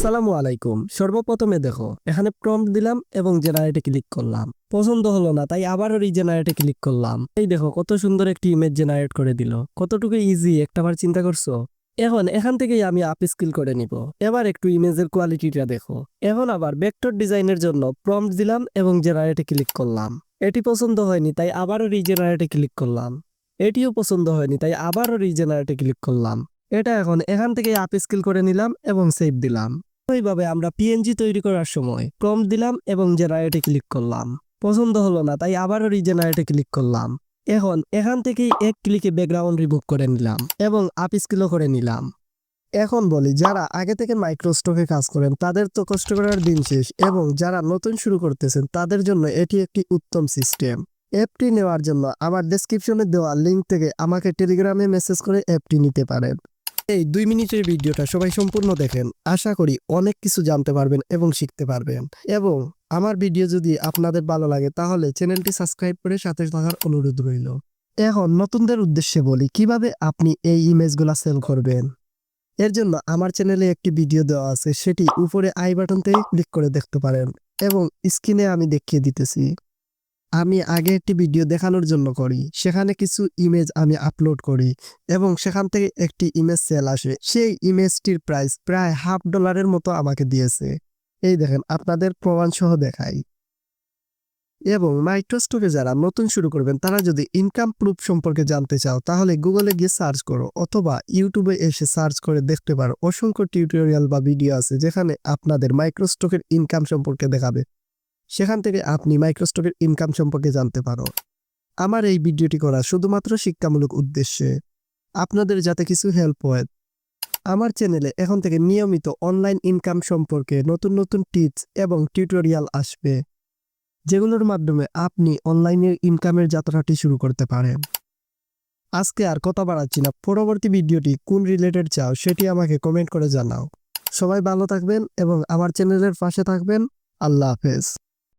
আসসালামু আলাইকুম। সর্বপ্রথমে দেখো, এখানে প্রম্পট দিলাম এবং জেনারেটে ক্লিক করলাম। পছন্দ হলো না, তাই আবারও রিজেনারেটে ক্লিক করলাম। এই দেখো, কত সুন্দর একটি ইমেজ জেনারেট করে দিল। কতটুকু ইজি একটাবার চিন্তা করছ? এখন, এখান থেকেই আমি আপ স্কিল করে নিব। এবার একটু ইমেজের কোয়ালিটিটা দেখো। এখন আবার ভেক্টর ডিজাইনের জন্য প্রম্পট দিলাম এবং জেনারেটে ক্লিক করলাম। এটি পছন্দ হয়নি, তাই আবারও রিজেনারেটে ক্লিক করলাম। এটিও পছন্দ হয়নি, তাই আবারও রিজেনারেটে ক্লিক করলাম। এটা এখন, এখান থেকে আপ স্কিল করে নিলাম এবং সেভ দিলাম। ওইভাবে আমরা পিএনজি তৈরি করার সময় প্রম্পট দিলাম এবং জেনারেটে ক্লিক করলাম। পছন্দ হলো না, তাই আবারও রিজেনারেটে ক্লিক করলাম। এখন এখান থেকেই এক ক্লিকে ব্যাকগ্রাউন্ড রিমুভ করে নিলাম এবং আপ স্কিলও করে নিলাম। এখন বলি, যারা আগে থেকে মাইক্রোস্টকে কাজ করেন, তাদের তো কষ্ট করার দিন শেষ এবং যারা নতুন শুরু করতেছেন, তাদের জন্য এটি একটি উত্তম সিস্টেম অ্যাপটি নেওয়ার জন্য আমার ডেসক্রিপশনে দেওয়া লিঙ্ক থেকে আমাকে টেলিগ্রামে মেসেজ করে অ্যাপটি নিতে পারেন। এই দুই মিনিটের ভিডিওটা সবাই সম্পূর্ণ দেখেন। আশা করি অনেক কিছু জানতে পারবেন এবং শিখতে পারবেন। এবং আমার ভিডিও যদি আপনাদের ভালো লাগে, তাহলে চ্যানেলটি সাবস্ক্রাইব করে সাথে থাকার অনুরোধ রইল। এখন নতুনদের উদ্দেশ্যে বলি, কীভাবে আপনি এই ইমেজগুলা সেল করবেন? এর জন্য আমার চ্যানেলে একটি ভিডিও দেওয়া আছে, সেটি উপরে আই বাটনতে ক্লিক করে দেখতে পারেন। এবং স্ক্রিনে আমি দেখিয়ে দিতেছি। আমি আগে একটি ভিডিও দেখানোর জন্য করি। সেখানে কিছু ইমেজ আমি আপলোড করি এবং সেখান থেকে একটি ইমেজ সেল আসে। সেই ইমেজটির প্রাইস প্রায় হাফ ডলারের মতো আমাকে দিয়েছে। এই দেখেন, আপনাদের প্রমাণ সহ দেখাই। এবং মাইক্রোস্টকে যারা নতুন শুরু করবেন, তারা যদি ইনকাম প্রুফ সম্পর্কে জানতে চাও, তাহলে গুগলে গিয়ে সার্চ করো অথবা ইউটিউবে এসে সার্চ করে দেখতে পারো। অসংখ্য টিউটোরিয়াল বা ভিডিও আছে যেখানে আপনাদের মাইক্রোস্টকের ইনকাম সম্পর্কে দেখাবে। সেখান থেকে আপনি মাইক্রোস্টকের ইনকাম সম্পর্কে জানতে পারো। আমার এই ভিডিওটি করা শুধুমাত্র শিক্ষামূলক উদ্দেশ্যে। আপনাদের যাতে কিছু হেল্প হয়, আমার চ্যানেলে এখন থেকে নিয়মিত অনলাইন ইনকাম সম্পর্কে নতুন নতুন টিপস এবং টিউটোরিয়াল আসবে, যেগুলোর মাধ্যমে আপনি অনলাইনের ইনকামের যাত্রাটি শুরু করতে পারেন। আজকে আর কথা বাড়াচ্ছি না, পরবর্তী ভিডিওটি কোন রিলেটেড চাও সেটি আমাকে কমেন্ট করে জানাও। সবাই ভালো থাকবেন এবং আমার চ্যানেলের পাশে থাকবেন, আল্লাহ হাফেজ।